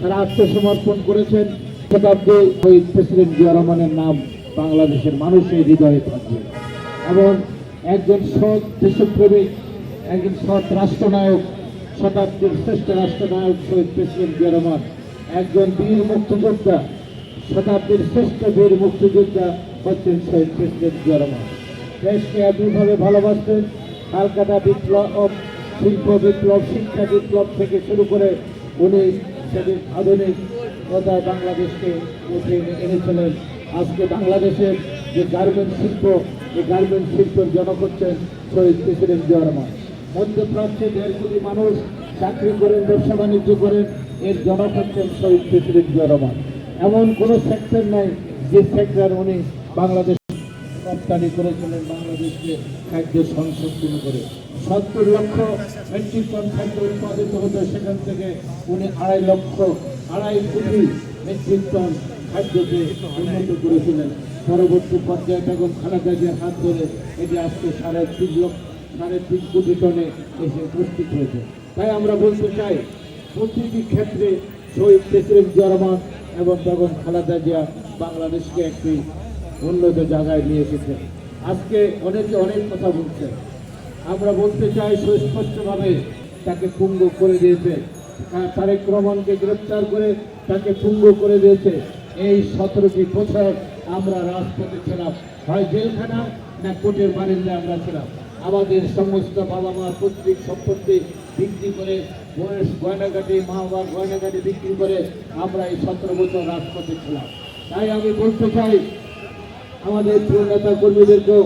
তারা আত্মসমর্পণ করেছেন। শতাব্দী শহীদ প্রেসিডেন্ট জিয়া রহমানের নাম বাংলাদেশের মানুষের হৃদয়ে থাকবে। এবং একজন সৎ দেশপ্রেমিক একজন সৎ রাষ্ট্রনায়ক, শতাব্দীর শ্রেষ্ঠ রাষ্ট্রনায়ক শহীদ প্রেসিডেন্ট জিয়া রহমান, একজন বীর মুক্তিযোদ্ধা, শতাব্দীর শ্রেষ্ঠ বীর মুক্তিযোদ্ধা হচ্ছেন শহীদ প্রেসিডেন্ট জিয়া রহমান। দেশকে এমনভাবে ভালোবাসতেন হালকাটা বিপ্লব শিল্প বিপ্লব, শিক্ষা বিপ্লব থেকে শুরু করে উনি সেদিন আধুনিক কথা বাংলাদেশকে উঠে এনে- এনেছিলেন। আজকে বাংলাদেশের যে গার্মেন্ট শিল্প এই গার্মেন্ট শিল্পের জনক হচ্ছেন শহীদ প্রেসিডেন্ট জিয়া মধ্যপ্রাচ্যে দেড় কোটি মানুষ চাকরি করেন, ব্যবসা বাণিজ্য করেন, এর জনক হচ্ছেন শহীদ প্রেসিডেন্ট জিয়া এমন কোনো সেক্টর নাই যে সেক্টর উনি বাংলাদেশ রপ্তানি করেছিলেন বাংলাদেশকে খাদ্য সংশোধন করে। সত্তর লক্ষ মেট্রিক টন খাদ্য উৎপাদিত হতো সেখান থেকে উনি আড়াই লক্ষ, আড়াই কোটি মেট্রিক টন খাদ্যকে উন্নত করেছিলেন। পরবর্তী পর্যায়ে বেগম খালেদা জিয়ার হাত ধরে এটি আজকে সাড়ে তিন লক্ষ, সাড়ে তিন কোটি টনে এসে উপস্থিত হয়েছে। তাই আমরা বলতে চাই, প্রতিটি ক্ষেত্রে শহীদ প্রেসিডেন্ট জিয়া এবং বেগম খালেদা জিয়া বাংলাদেশকে একটি উন্নত জায়গায় নিয়ে এসেছে। আজকে অনেকে অনেক কথা বলছে। আমরা বলতে চাই, সুস্পষ্টভাবে তাকে পুঙ্গ করে দিয়েছে। তারেক রহমানকে গ্রেপ্তার করে তাকে পুঙ্গ করে দিয়েছে। এই সতেরোটি বছর আমরা রাজপথে ছিলাম। হয় জেলখানা না কোর্টের বারিন্দে আমরা ছিলাম। আমাদের সমস্ত বাবা মা পৈতৃক সম্পত্তি বিক্রি করে, গণেশ গয়নাঘাটি মা বাবার গয়নাগাটি বিক্রি করে আমরা এই সতেরো বছর রাজপথে ছিলাম। তাই আমি বলতে চাই আমাদের প্রিয় নেতা কর্মীদেরকেও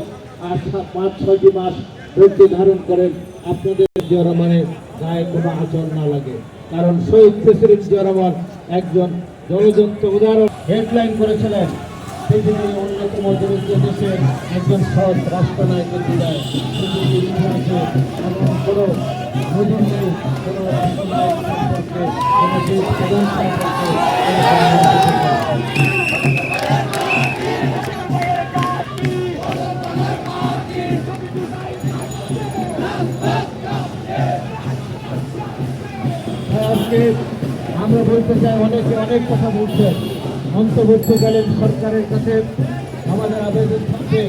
আর পাঁচ, ছয়টি মাস ধৈর্য ধারণ করেন। আপনাদের জিয়া রহমানের গায়ে কোনো আচরণ না লাগে। কারণ শহীদ প্রেসিডেন্ট জিয়া রহমান একজন জলযন্ত্র উদাহরণ। হেডলাইন করেছিলেন পৃথিবীর অন্যতম দেশে একজন সৎ রাষ্ট্রনায়কের পৃথিবীর ইতিহাসে কোনো নেই, কোনো রাষ্ট্রনায়ক সম্পর্কে কোনো আমরা বলতে চাই, অনেকে অনেক কথা বলছেন অন্তর্বর্তীকালীন সরকারের কাছে আমাদের আবেদন থাকবে।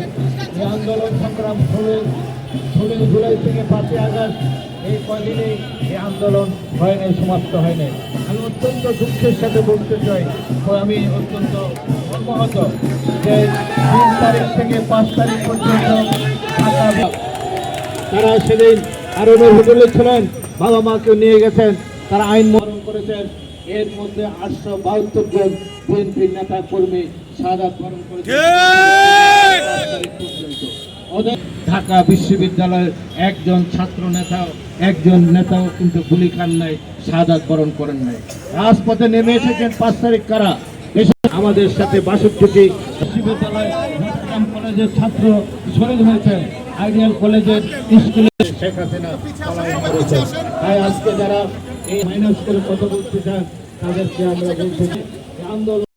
এই আন্দোলন সংগ্রাম ষোলো ষোলো জুলাই থেকে পাঁচই আগস্ট, এই কদিনে এই আন্দোলন হয়নি সমাপ্ত হয়নি আমি অত্যন্ত দুঃখের সাথে বলতে চাই আমি অত্যন্ত মর্মাহত যে তিন তারিখ থেকে পাঁচ তারিখ পর্যন্ত তারা সেদিন আরবের হোটেলে ছিলেন বাবা মাকে নিয়ে গেছেন। তারা আইন মরণ করেছেন এর মধ্যে আটশো বাহাত্তর জন বিএনপি নেতা কর্মী সাদাত বরণ ঢাকা বিশ্ববিদ্যালয়ের একজন ছাত্র নেতা একজন নেতাও কিন্তু গুলি খান নাই সাদাত বরণ করেন নাই। রাজপথে নেমে এসেছেন পাঁচ তারিখ কারা? আমাদের সাথে বাষট্টিটি বিশ্ববিদ্যালয় কলেজের ছাত্র শহীদ হয়েছেন আইডিয়াল কলেজের স্কুলে শেখ হাসিনা তাই আজকে যারা এই মাইনাস করে কথা বলতে চান তাদেরকে আমরা আন্দোলন